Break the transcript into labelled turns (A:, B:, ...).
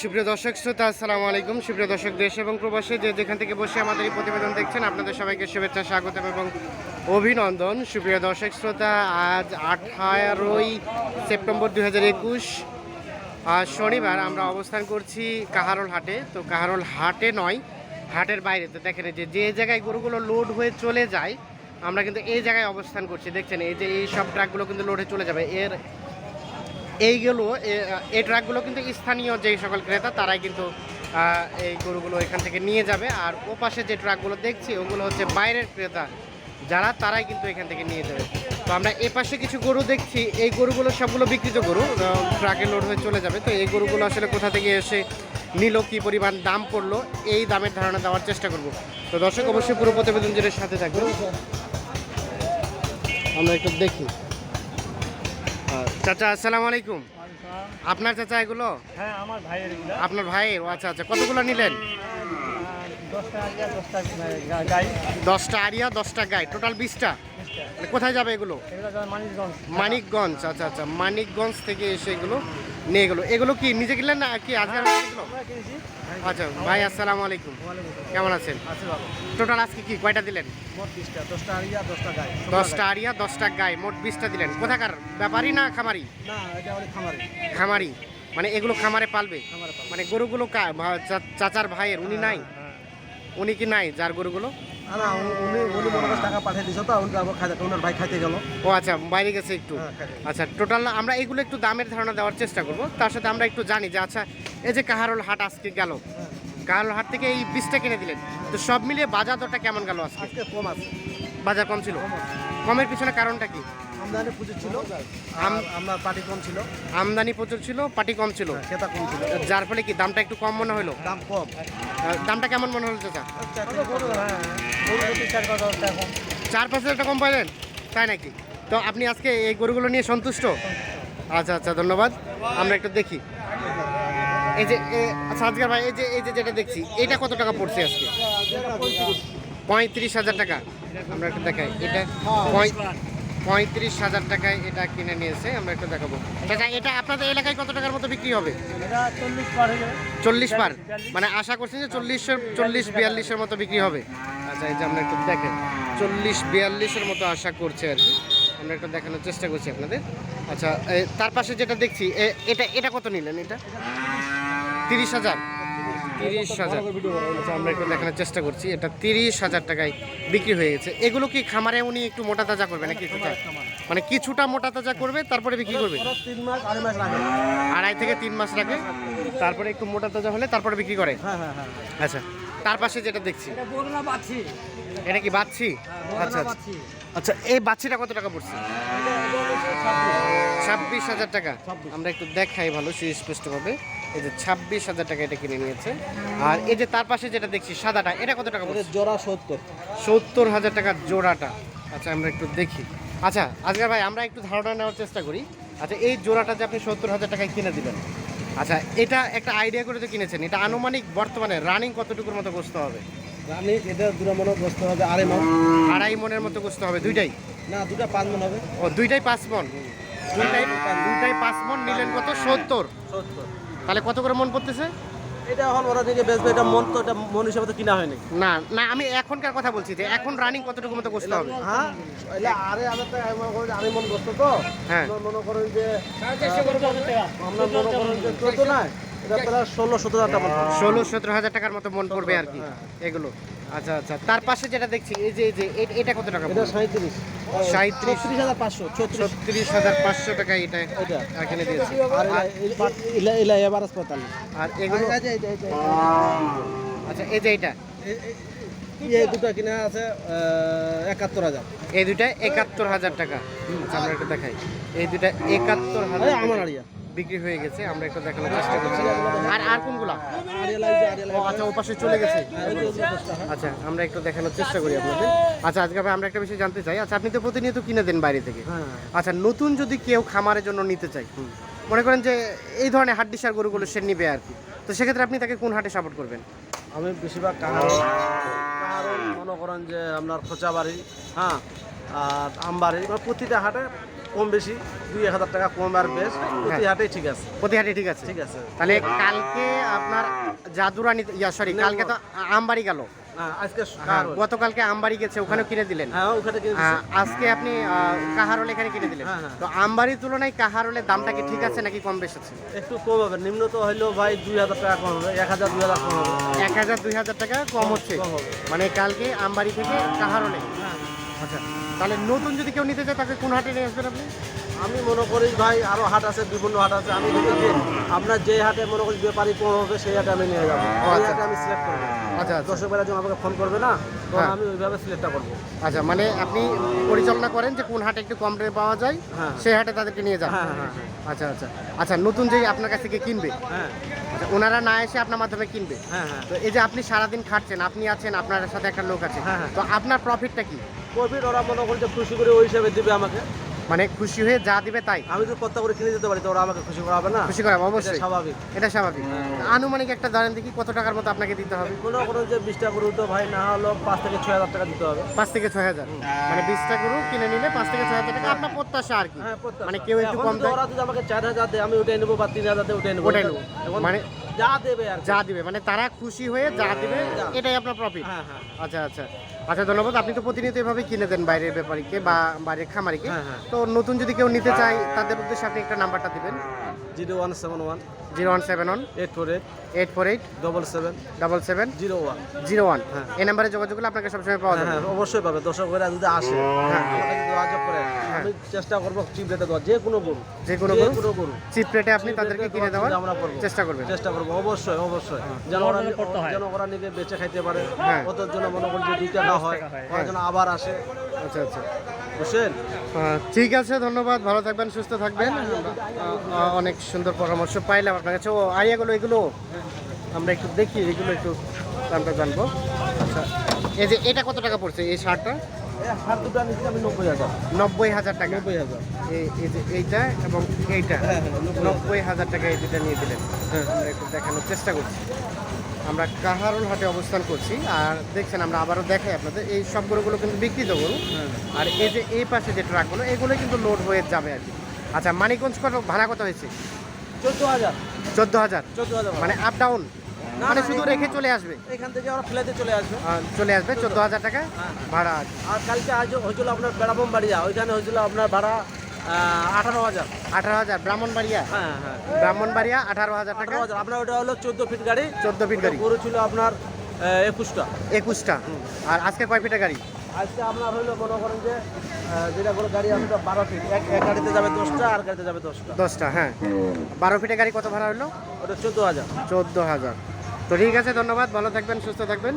A: সুপ্রিয় দর্শক, শ্রোতা, আসসালামু আলাইকুম। সুপ্রিয় দর্শক, দেশ এবং প্রবাসে যে যেখান থেকে বসে আমাদের এই প্রতিবেদন দেখছেন, আপনাদের সবাইকে শুভেচ্ছা স্বাগত এবং অভিনন্দন। সুপ্রিয় দর্শক, শ্রোতা, আজ আঠারোই সেপ্টেম্বর দু হাজার একুশ শনিবার আমরা অবস্থান করছি কাহারোল হাটে। তো কাহারোল হাটে নয়, হাটের বাইরে। তো দেখেন যে যে জায়গায় গরুগুলো লোড হয়ে চলে যায়, আমরা কিন্তু এই জায়গায় অবস্থান করছি। দেখছেন এই যে, এই সব ট্রাকগুলো কিন্তু লোড হয়ে চলে যাবে। এর এইগুলো এই ট্রাকগুলো কিন্তু স্থানীয় যে সকল ক্রেতা, তারাই কিন্তু এই গরুগুলো এখান থেকে নিয়ে যাবে। আর ও পাশে যে ট্রাকগুলো দেখছি, ওগুলো হচ্ছে বাইরের ক্রেতা যারা, তারাই কিন্তু এখান থেকে নিয়ে যাবে। তো আমরা এ পাশে কিছু গরু দেখছি। এই গরুগুলো সবগুলো বিকৃত গরু ট্রাকে লোড হয়ে চলে যাবে। তো এই গরুগুলো আসলে কোথা থেকে এসে নিল, কী পরিমাণ দাম পড়ল, এই দামের ধারণা দেওয়ার চেষ্টা করব। তো দর্শক, অবশ্যই পুরো প্রতিবেদন জুড়ে সাথে থাকবেন। আমরা একটু দেখি। চাচা আসসালামু আলাইকুম। আপনার চাচা এগুলো?
B: হ্যাঁ আমার ভাইয়ের
A: আপনার ভাইয়ের ও আচ্ছা আচ্ছা কতগুলো নিলেন?
B: দশটা আরিয়া দশটা গাই।
A: টোটাল বিশটা? কোথায় যাবে এগুলো?
B: মানিকগঞ্জ
A: আচ্ছা আচ্ছা মানিকগঞ্জ থেকে এসে এগুলো নিয়ে গেলো। এগুলো কি নিজে কিনলেন না কি আজকে আচ্ছা ভাই আসসালামু আলাইকুম। কেমন আছেন? টোটাল আজকে কি কয়টা দিলেন?
B: দশটা আরিয়া দশটা গাই।
A: মোট বিশটা দিলেন। কোথাকার ব্যাপারী না খামারি?
B: খামারে।
A: মানে এগুলো খামারে পালবে? মানে গরুগুলো চাচার ভাইয়ের উনি নাই?
B: হ্যাঁ।
A: উনি কি নাই যার গরুগুলো?
B: না, উনি মনে টাকা পাঠিয়ে দিছো তো উনি আবার খাইতে ওনার ভাই খাইতে গেল।
A: ও আচ্ছা বাইরে গেছে একটু?
B: হ্যাঁ।
A: আচ্ছা টোটাল আমরা এগুলো একটু দামের ধারণা দেওয়ার চেষ্টা করব। তার সাথে আমরা একটু জানি যে আচ্ছা এই যে কাহারোল হাট আজকে গেল? কাহারল হাট থেকে এই বীজটা কিনে দিলেন। তো সব মিলিয়ে বাজার দরটা কেমন গেল আজকে?
B: আজকে কম আছে।
A: বাজার কম ছিল? কমের পিছনে কারণটা কি?
B: আমদানি প্রচুর ছিল।
A: আম-
B: আপনার পার্টি কম ছিল।
A: আমদানি প্রচুর ছিল পাটি কম ছিল।
B: হ্যাঁ, ক্রেতা কম ছিল।
A: যার ফলে কি দামটা একটু কম মনে হলো?
B: দাম কম।
A: দামটা কেমন মনে হলো চাচা?
B: হ্যাঁ
A: চার পাঁচ হাজার টাকা কম। পাইলেন? তাই নাকি? তো আপনি আজকে এই গরুগুলো নিয়ে সন্তুষ্ট? আচ্ছা আচ্ছা ধন্যবাদ। আমরা একটু দেখি। এই যে এ, আচ্ছা আজকের ভাই এই যে এই যে যেটা দেখছি এটা কত টাকা পড়ছে আজকে? পঁয়ত্রিশ। হাজার টাকা। আমরা একটু দেখাই। এটা পঁয়ত্রিশ হাজার টাকায় এটা কিনে নিয়েছে আমরা একটু দেখাবো। চাচা এটা আপনাদের এলাকায় কত টাকার মতো বিক্রি হবে?
B: চল্লিশ পার
A: চল্লিশ পার মানে আশা করছি যে চল্লিশের চল্লিশ বিয়াল্লিশের মতো বিক্রি হবে? আচ্ছা এই যে আমরা একটু দেখেন চল্লিশ বিয়াল্লিশের মতো আশা করছে আর কি। আমরা একটু দেখানোর চেষ্টা করছি আপনাদের। আচ্ছা তার পাশে যেটা দেখছি এ- এটা এটা কত নিলেন এটা? তিরিশ হাজার? তিরিশ হাজার। আমরা একটু দেখানোর চেষ্টা করছি, এটা তিরিশ হাজার টাকায় বিক্রি হয়ে গেছে। এগুলো কি খামারে উনি একটু মোটা তাজা করবে নাকি মানে কিছুটা মোটা তাজা করবে, তারপরে বিক্রি করবে?
B: আড়াই
A: থেকে তিন মাস রাখে। তারপরে একটু মোটা তাজা হলে তারপরে বিক্রি করে? আচ্ছা তার পাশে যেটা দেখছি,
B: এটা
A: কি বাচ্ছি? আচ্ছা আচ্ছা। আচ্ছা এই বাচ্চিটা কত টাকা পড়ছে? ছাব্বিশ হাজার টাকা। আমরা একটু দেখাই ভালো সুস্পষ্টভাবে এই যে ছাব্বিশ হাজার টাকা এটা কিনে নিয়েছে। আর এই যে তার পাশে যেটা দেখছি সাদাটা এটা কত টাকা
B: জোড়া সত্তর।
A: সত্তর হাজার টাকার জোড়াটা। আচ্ছা আমরা একটু দেখি। আচ্ছা আজকে ভাই আমরা একটু ধারণা নেওয়ার চেষ্টা করি। আচ্ছা এই জোড়াটা যে আপনি সত্তর হাজার টাকায় কিনে দিবেন। আচ্ছা এটা একটা আইডিয়া করে তো কিনেছেন এটা আনুমানিক বর্তমানে রানিং কতটুকুর মতো বসতে হবে?
B: রানি এটা দুটা মনে বসতে হবে আড়াই মন।
A: আড়াই মনের মতো বসতে হবে দুইটাই?
B: না দুটা পাঁচ মন হবে।
A: ও দুইটাই পাঁচ মন? দুইটাই দুইটাই পাঁচ মন নিলেন কত? সত্তর।
B: সত্তর।
A: তাহলে কত করে মন পড়তেছে
B: এটা এখন ওরা থেকে বেচবে এটা মন তো এটা মন হিসাবে তো কিনা হয়নি।
A: না না আমি এখনকার কথা বলছি যে এখন রানিং কতটুকু মতো করতে হবে?
B: হ্যাঁ এটা আরে আমি তো আমি মনে করি যে আড়াই মন করতে তো।
A: হ্যাঁ।
B: মনে করেন যে আমরা মনে করেন যে চোদ্দ না এটা প্রায় ষোলো সতেরো হাজার।
A: ষোলো সতেরো হাজার টাকার মতো মন পড়বে আর কি। এগুলো। আচ্ছা আচ্ছা তার পাশে যেটা দেখছি এই যে এই যে এটা কত টাকা
B: এটা সাঁত্রিশ হাজার পাঁচশো ছত্রিশ।
A: হাজার পাঁচশো টাকা এটা দিয়েছে।
B: আর পঁয়তাল্লিশ।
A: এগুলো আচ্ছা এই যে এটা।
B: এই দুটো কিনা আছে একাত্তর হাজার।
A: এই দুটা একাত্তর হাজার টাকা। আচ্ছা আমরা একটু দেখাই। এই দুটা একাত্তর হাজার
B: আমার আড়িয়া।
A: বিক্রি হয়ে গেছে আমরা একটু দেখানোর চেষ্টা করছি। আর আর কোনগুলা? ও আচ্ছা ও পাশে চলে গেছে। আচ্ছা আমরা একটু দেখানোর চেষ্টা করি আপনাদের। আচ্ছা আজকে ভাই আমরা একটা বিষয় জানতে চাই। আচ্ছা আপনি তো প্রতিনিয়ত কিনে দেন বাইরে থেকে।
B: হ্যাঁ।
A: আচ্ছা নতুন যদি কেউ খামারের জন্য নিতে চাই মনে করেন যে এই ধরনের হাড্ডিসার গরুগুলো সে নিবে আর কি তো সেক্ষেত্রে আপনি তাকে কোন হাটে সাপোর্ট করবেন?
B: আমি বেশিরভাগ কাহারো মনে করেন যে আপনার খোঁচা বাড়ি হ্যাঁ আর আমবাড়ি মানে প্রতিটা হাটে কম বেশি দুই এক হাজার টাকা কম আর বেশ। প্রতি হাটেই ঠিক আছে।
A: প্রতিহাটি ঠিক আছে?
B: ঠিক আছে।
A: তাহলে কালকে আপনার জাদুরানি ইয়া সরি কালকে তো আমবাড়ি গেল।
B: হ্যাঁ,
A: হ্যাঁ, গতকালকে আমবাড়ি গেছে কিনে দিলেন।
B: হ্যাঁ ওখানে কিনে দিচ্ছি।
A: আজকে আপনি কাহারোল এখানে কিনে দিলেন।
B: হ্যাঁ, হ্যাঁ।
A: তো আমবাড়ির তুলনায় কাহারোলের দামটা কি ঠিক আছে নাকি কম বেশি আছে
B: একটু কম হবে। নিম্ন তো হইলেও ভাই দুই হাজার টাকা কম হবে। এক হাজার দুই হাজার কম হবে।
A: এক হাজার দুই হাজার টাকা কম হচ্ছে। মানে কালকে আমবাড়ি থেকে কাহারোলে।
B: হ্যাঁ।
A: আচ্ছা তাহলে নতুন যদি কেউ নিতে চায় তাকে কোন হাটে নিয়ে আসবেন আপনি?
B: আমি মনে করি ভাই আরও হাট আছে বিভিন্ন হাট আছে। আমি আপনার যে হাটে মনে করি ব্যাপারী কম হবে সেই হাটে আমি নিয়ে যাব। ওই
A: আচ্ছা।
B: হাটে আমি সিলেক্ট করব।
A: আচ্ছা আচ্ছা।
B: যখন আমাকে ফোন করবে না তখন
A: হ্যাঁ।
B: আমি ওইভাবে সিলেক্টটা করব।
A: আচ্ছা মানে আপনি পরিচালনা করেন যে কোন হাটে একটু কম রেটে পাওয়া যায়
B: হ্যাঁ।
A: সেই হাটে তাদেরকে নিয়ে যান।
B: হ্যাঁ
A: আচ্ছা আচ্ছা। আচ্ছা নতুন যে আপনার কাছ থেকে কিনবে
B: হ্যাঁ।
A: আচ্ছা ওনারা না এসে আপনার মাধ্যমে কিনবে।
B: হ্যাঁ হ্যাঁ।
A: তো এই যে আপনি সারাদিন খাটছেন আপনি আছেন আপনার সাথে একটা লোক আছে। তো আপনার প্রফিটটা কি?
B: কোভিড ওরা মনে করি যে খুশি করে ওই হিসাবে দিবে আমাকে।
A: মানে খুশি হয়ে যা দিবে তাই?
B: আমি তো কত করে কিনে দিতে পারি তো ওরা আমাকে খুশি করাবে না?
A: খুশি করাবো অবশ্যই।
B: স্বাভাবিক।
A: এটা স্বাভাবিক। আনুমানিক একটা ধরেন দেখি কত টাকার মতো আপনাকে দিতে হবে?
B: মনে করুন যে বিশটা গরু তো ভাই না হলো পাঁচ থেকে ছয় হাজার টাকা দিতে হবে।
A: পাঁচ থেকে ছয় হাজার। মানে বিশটা গরু কিনে নিলে পাঁচ থেকে ছয় হাজার টাকা। আপনার প্রত্যাশা আর কি?
B: হ্যাঁ
A: মানে কেউ একটু কম দেয়
B: ওরা যদি আমাকে চার হাজার দেয় আমি ওটাই নেব বা তিন হাজার দেয় ওটাই নেব।
A: ওটাই নেব। মানে
B: যা দেবে আর
A: যা দিবে। মানে তারা খুশি হয়ে যা দিবে
B: যা।
A: এটাই আপনার প্রফিট
B: হ্যাঁ হ্যাঁ।
A: আচ্ছা আচ্ছা। আচ্ছা ধন্যবাদ। আপনি তো প্রতিনিয়ত এভাবে কিনে দেন বাইরের ব্যাপারীকে বা বাইরের খামারিকে।
B: হ্যাঁ, হ্যাঁ।
A: তো নতুন যদি কেউ নিতে চায় তাদের উদ্দেশ্যে আপনি একটা নাম্বারটা দিবেন।
B: Zero one seven one
A: zero one seven one?
B: Eight four eight.
A: Eight four eight?
B: Double seven
A: double seven
B: zero one.
A: Zero one?
B: হ্যাঁ।
A: এই নাম্বারে যোগাযোগ করলে আপনাকে সবসময় পাওয়া
B: হ্যাঁ
A: যাবে।
B: হ্যাঁ অবশ্যই পাবে। দর্শক ভাইরা যদি আসে
A: হ্যাঁ।
B: যোগাযোগ করে আমি চেষ্টা করব চিপ রেটে দেওয়া যে কোনো গরু
A: যে কোনো গরু
B: গরু।
A: চিপ রেটে আপনি তাদেরকে কিনে
B: দেওয়ার
A: দেওয়ার
B: আমরা করব।
A: চেষ্টা করবেন।
B: চেষ্টা করব। অবশ্যই অবশ্যই। যেন ওরা যেন ওরা নিজে বেঁচে খাইতে পারে
A: হ্যাঁ।
B: ওদের জন্য মনে করি যে দুই টাকা হয়। ওরা যেন আবার আসে।
A: আচ্ছা আচ্ছা।
B: বুঝছেন
A: ঠিক আছে ধন্যবাদ। ভালো থাকবেন সুস্থ থাকবেন। অনেক সুন্দর পরামর্শ পাইলাম আপনার কাছে। ও আইয়াগুলো এগুলো আমরা একটু দেখি এগুলো একটু দামটা জানব। আচ্ছা এই যে এটা কত টাকা পড়ছে এই শার্টটা?
B: নব্বই হাজার।
A: নব্বই হাজার টাকা।
B: নব্বই হাজার।
A: এই যে এইটা এবং এইটা
B: হ্যাঁ, হ্যাঁ, নব্বই।
A: হাজার। টাকা এই দুটা নিয়ে দিলেন।
B: হ্যাঁ।
A: একটু দেখানোর চেষ্টা করছি। আমরা কাহারুল হাটে অবস্থান করছি আর দেখছেন আমরা আবারও দেখাই আপনাদের এই সব গরুগুলো কিন্তু বিক্রিত গরু।
B: হ্যাঁ।
A: আর এই যে এই পাশে যে ট্রাকগুলো এগুলো কিন্তু লোড হয়ে যাবে আর কি। আচ্ছা মানিকগঞ্জ কত ভাড়া কত হয়েছে?
B: চোদ্দ হাজার।
A: চোদ্দ হাজার?
B: চোদ্দ হাজার
A: মানে আপ ডাউন মানে শুধু রেখে চলে আসবে?
B: এখান থেকে ওরা ফ্লাইটে চলে আসবে।
A: চলে আসবে চোদ্দ হাজার। টাকা
B: হ্যাঁ।
A: ভাড়া
B: আর কালকে আজ হয়েছিল আপনার বেড়াবম বাড়িয়া ওইখানে হয়েছিল আপনার ভাড়া আঠারো হাজার।
A: আঠারো হাজার ব্রাহ্মণবাড়িয়া?
B: হ্যাঁ হ্যাঁ।
A: ব্রাহ্মণবাড়িয়া আঠারো হাজার টাকা।
B: হাজার। আপনার ওটা হলো চোদ্দ ফিট গাড়ি।
A: চোদ্দ ফিট গাড়ি।
B: গরু ছিল আপনার একুশটা।
A: একুশটা। আর আজকে কয় ফিটের গাড়ি?
B: আজকে আপনার হইল মনে করেন যে যেটা করে গাড়ি বারো ফিট। এক গাড়িতে যাবে দশটা আর গাড়িতে যাবে দশটা।
A: দশটা হ্যাঁ। বারো ফিটের গাড়ি কত ভাড়া হলো?
B: ওটা চোদ্দ হাজার।
A: চোদ্দ হাজার। তো ঠিক আছে ধন্যবাদ। ভালো থাকবেন সুস্থ থাকবেন।